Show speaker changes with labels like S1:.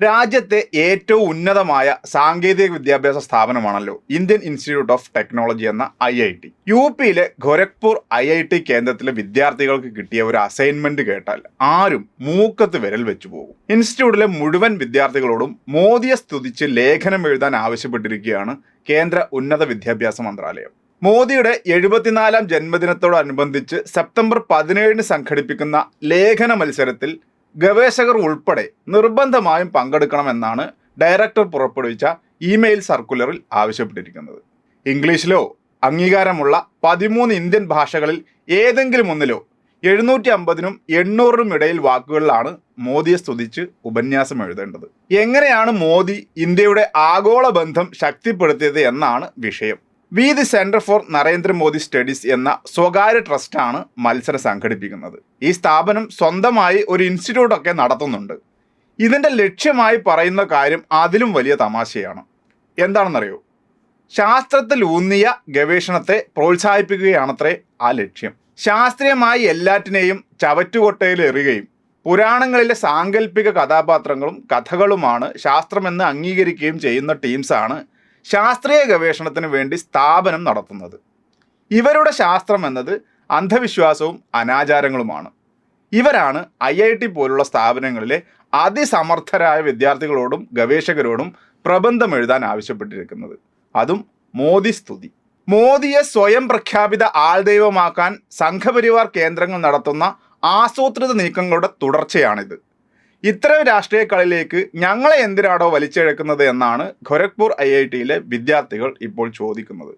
S1: രാജ്യത്തെ ഏറ്റവും ഉന്നതമായ സാങ്കേതിക വിദ്യാഭ്യാസ സ്ഥാപനമാണല്ലോ ഇന്ത്യൻ ഇൻസ്റ്റിറ്റ്യൂട്ട് ഓഫ് ടെക്നോളജി എന്ന ഐ ഐ ടി. യു പിയിലെ ഗോരഖ്പൂർ ഐ ഐ ടി കേന്ദ്രത്തിലെ വിദ്യാർത്ഥികൾക്ക് കിട്ടിയ ഒരു അസൈൻമെന്റ് കേട്ടാൽ ആരും മൂക്കത്ത് വിരൽ വെച്ചു പോകും. ഇൻസ്റ്റിറ്റ്യൂട്ടിലെ മുഴുവൻ വിദ്യാർത്ഥികളോടും മോദിയെ സ്തുതിച്ച് ലേഖനം എഴുതാൻ ആവശ്യപ്പെട്ടിരിക്കുകയാണ് കേന്ദ്ര ഉന്നത വിദ്യാഭ്യാസ മന്ത്രാലയം. മോദിയുടെ എഴുപത്തിനാലാം ജന്മദിനത്തോടനുബന്ധിച്ച് സെപ്റ്റംബർ പതിനേഴിന് സംഘടിപ്പിക്കുന്ന ലേഖന മത്സരത്തിൽ ഗവേഷകർ ഉൾപ്പെടെ നിർബന്ധമായും പങ്കെടുക്കണമെന്നാണ് ഡയറക്ടർ പുറപ്പെടുവിച്ച ഇമെയിൽ സർക്കുലറിൽ ആവശ്യപ്പെട്ടിരിക്കുന്നത്. ഇംഗ്ലീഷിലോ അംഗീകാരമുള്ള പതിമൂന്ന് ഇന്ത്യൻ ഭാഷകളിൽ ഏതെങ്കിലും ഒന്നിലോ എഴുന്നൂറ്റി അമ്പതിനും എണ്ണൂറിനും ഇടയിൽ വാക്കുകളിലാണ് മോദിയെ സ്തുതിച്ച് ഉപന്യാസം എഴുതേണ്ടത്. എങ്ങനെയാണ് മോദി ഇന്ത്യയുടെ ആഗോള ബന്ധം ശക്തിപ്പെടുത്തിയത് എന്നാണ് വിഷയം. V the centre for Narendra Modi studies എന്ന സ്വകാര്യ ട്രസ്റ്റാണ് മത്സരം സംഘടിപ്പിക്കുന്നത്. ഈ സ്ഥാപനം സ്വന്തമായി ഒരു ഇൻസ്റ്റിറ്റ്യൂട്ട് ഒക്കെ നടത്തുന്നുണ്ട്. ഇതിന്റെ ലക്ഷ്യമായി പറയുന്ന കാര്യം അതിലും വലിയ തമാശയാണ്. എന്താണെന്നറിയോ? ശാസ്ത്രത്തിൽ ഊന്നിയ ഗവേഷണത്തെ പ്രോത്സാഹിപ്പിക്കുകയാണത്രേ ആ ലക്ഷ്യം. ശാസ്ത്രീയമായി എല്ലാറ്റിനെയും ചവറ്റുകൊട്ടയിൽ എറിയുകയും പുരാണങ്ങളിലെ സാങ്കല്പിക കഥാപാത്രങ്ങളും കഥകളുമാണ് ശാസ്ത്രമെന്ന് അംഗീകരിക്കുകയും ചെയ്യുന്ന ടീംസാണ് ശാസ്ത്രീയ ഗവേഷണത്തിന് വേണ്ടി സ്ഥാപനം നടത്തുന്നത്. ഇവരുടെ ശാസ്ത്രം എന്നത് അന്ധവിശ്വാസവും അനാചാരങ്ങളുമാണ്. ഇവരാണ് ഐ ഐ ടി പോലുള്ള സ്ഥാപനങ്ങളിലെ അതിസമർത്ഥരായ വിദ്യാർത്ഥികളോടും ഗവേഷകരോടും പ്രബന്ധം എഴുതാൻ ആവശ്യപ്പെട്ടിരിക്കുന്നത്. അതും മോദി സ്തുതി. മോദിയെ സ്വയം പ്രഖ്യാപിത ആൾദൈവമാക്കാൻ സംഘപരിവാർ കേന്ദ്രങ്ങൾ നടത്തുന്ന ആസൂത്രിത നീക്കങ്ങളുടെ തുടർച്ചയാണിത്. ഇത്തരം രാഷ്ട്രീയ കളിയിലേക്ക് ഞങ്ങളെ എന്തിനാണോ വലിച്ചിഴക്കുന്നത് എന്നാണ് ഖൊരഗ്പൂർ ഐ ഐ ടിയിലെ വിദ്യാർത്ഥികൾ ഇപ്പോൾ ചോദിക്കുന്നത്.